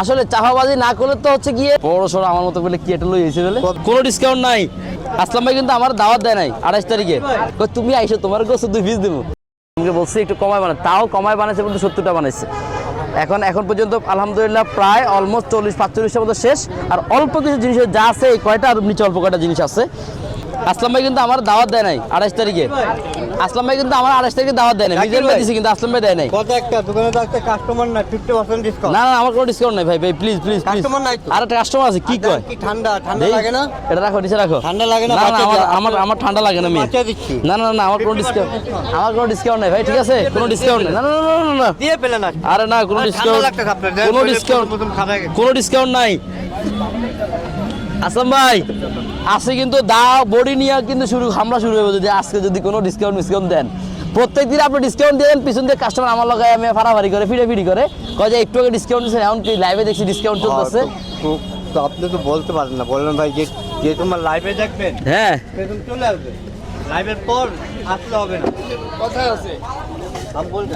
আসলে চাপাবাজি না করলে তো হচ্ছে গিয়ে বড় সড়ো আমার মতো বলে কি এটা লই এসে বলে? কোনো ডিসকাউন্ট নাই। আসলাম ভাই কিন্তু আমার দাওয়াত দেয় নাই আঠাশ তারিখে। কই তুমি আইসো তোমার গোছ দুই পিস দেবো। আমাকে বলছি একটু কমায় বানায়। তাও কমায় বানাইছে বলতে সত্তরটা বানাইছে। এখন এখন পর্যন্ত আলহামদুলিল্লাহ প্রায় অলমোস্ট চল্লিশ পাঁচচল্লিশের মতো শেষ। আর অল্প কিছু জিনিস যা আছে এই কয়টা আর নিচে অল্প কয়টা জিনিস আছে আসলাম ভাই কিন্তু আমার দাওয়াত দেয় নাই আঠাশ তারিখে। আসলাম ভাই কিন্তু আমার আঠাশ তারিখে দাওয়াত দেয় নাই। মিজান ভাই। দিছে কিন্তু আসলাম ভাই দেয় নাই। কত একটা? দোকানে তো একটা কাস্টমার না ফিফটি পার্সেন্ট ডিসকাউন্ট না না আমার কোনো ডিসকাউন্ট নাই ভাই ভাই প্লিজ প্লিজ Customer নাই আর একটা কাস্টমার আছে কি কয়? কি ঠান্ডা? ঠান্ডা লাগে না? এটা রাখো নিচে রাখো। ঠান্ডা লাগে না, আমার আমার আমার ঠান্ডা লাগে না মেয়ে। না না না আমার কোনো ডিসকাউন্ট আমার কোনো ডিসকাউন্ট নাই ভাই ঠিক আছে? কোনো ডিসকাউন্ট নেই। না না না না, দিয়ে পেলেন আরে না কোনো ডিসকাউন্ট কোনো ডিসকাউন্ট। কোনো ডিসকাউন্ট নাই। আসলাম ভাই। আছে কিন্তু দা বডি নিয়ে কিন্তু শুরু হামলা শুরু হয়ে যদি আজকে যদি কোনো ডিসকাউন্ট ডিসকাউন্ট দেন। প্রত্যেক দিন আপনি ডিসকাউন্ট দিয়ে দেন পিছন দিয়ে কাস্টমার আমার লগায় আমি ফাড়াফাড়ি করে ফিরে ফিরি করে কয় যে একটু আগে ডিসকাউন্ট দিচ্ছেন এখন কি লাইভে দেখছি ডিসকাউন্ট চলতেছে? হ্যাঁ, তো- তো আপনি তো বলতে পারেন না বললেন ভাই যে যে তোমার লাইভে দেখবেন হ্যাঁ। চলে আসবে। লাইভের পর আসলে হবে না। কোথায় আছে। আমি বলতে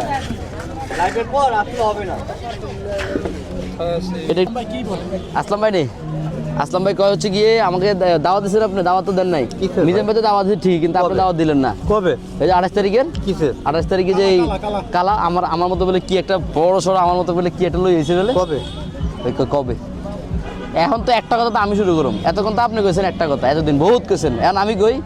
লাইভের পর আসলে হবে না। আসলাম ভাই নেই আসলাম ভাই কয় হচ্ছে গিয়ে আমাকে দাওয়াত দিয়েছেন আপনি দাওয়াত তো দেন নাই। নিজের মিজান ভাই তো দাওয়াত দিয়েছে ঠিক কিন্তু আপনি দাওয়াত দিলেন না। কবে? এই যে আঠাশ তারিখের? কিসের আঠাশ তারিখে যে এই কালা আমার আমার মতো বলে কি একটা বড় সড়ো আমার মতো বলে কি একটা লই এসে বলে? কবে? কবে? এখন তো একটা কথা তো আমি শুরু করুম। এতক্ষণ তো আপনি কইছেন একটা কথা এতদিন বহুত কইছেন। এখন আমি কই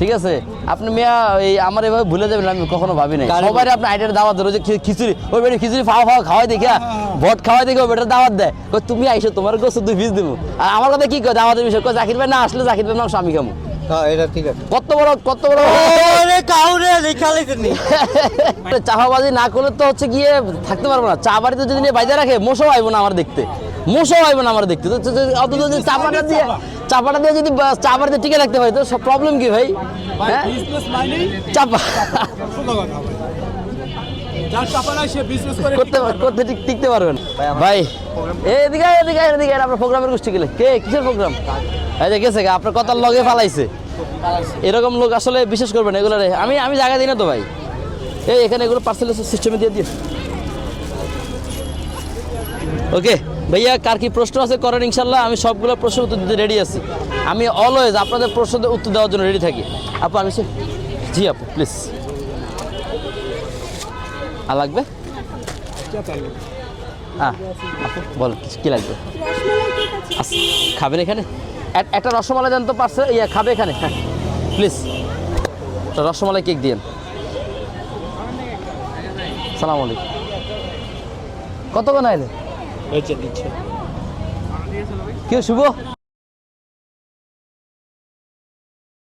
ঠিক আছে? আপনি মিয়া এই আমার এভাবে ভুলে যাবেন আমি কখনো ভাবি নাই সবাই আপনি আইটের দাওয়াত ওই যে খিচুড়ি ওই বেটি খিচুড়ি ফাওয়া ফাওয়া খাওয়াই দেখা ভট খাওয়াই দেখে ওই বেটার দাওয়াত দেয়। কই তুমি আইসো তোমার গোছ দুই পিস দেবো আর আমার কথা কি কয় দাওয়াতের বিষয়? কয় জাকির ভাই না আসলে জাকির ভাই নাম স্বামী খামো। হ্যাঁ এটা কত বড় কত বড় ওরে কাউরে লেখা লেখেনি চাপাবাজি না করলে তো হচ্ছে গিয়ে থাকতে পারব না। চা বাড়িতে যদি নিয়ে বাইরে রাখে মশাও আইবো না আমার দেখতে। মশাও আইবো না আমার দেখতে। তো- যদি চাপাটা দিয়ে চাপাটা দিয়ে যদি বা- চা বাড়িতে টিকে রাখতে হয় তো সব প্রবলেম কি ভাই? হ্যাঁ? চাপা। করতে করতে টিকতে পারবেন ভাই এদিকে এদিকে এদিকে আপনার প্রোগ্রামের গোষ্ঠী গেলে। কে কিসের প্রোগ্রাম এই যে গেছে আপনার কথার লগে ফালাইছে। এরকম লোক আসলে বিশেষ করবেন এগুলো আমি আমি জায়গা দিই না তো ভাই। এই এখানে এগুলো পার্সেল সিস্টেমে দিয়ে দিও। ওকে, ভাইয়া, কার কি প্রশ্ন আছে করেন ইনশাল্লাহ, আমি সবগুলো প্রশ্ন উত্তর দিতে রেডি আছি। আমি অলওয়েজ আপনাদের প্রশ্নের উত্তর দেওয়ার জন্য রেডি থাকি। আপু, আমি জি আপু প্লিজ আর লাগবে? বল কি- লাগবে? খাবেন এখানে? একটা রসমালাই দেন তো পারছে, ইয়া, খাবে এখানে? হ্যাঁ প্লিজ রসমালাই কেক দিয়েন। সালাম আলাইকুম। কতক্ষণ দিচ্ছে কে শুভ?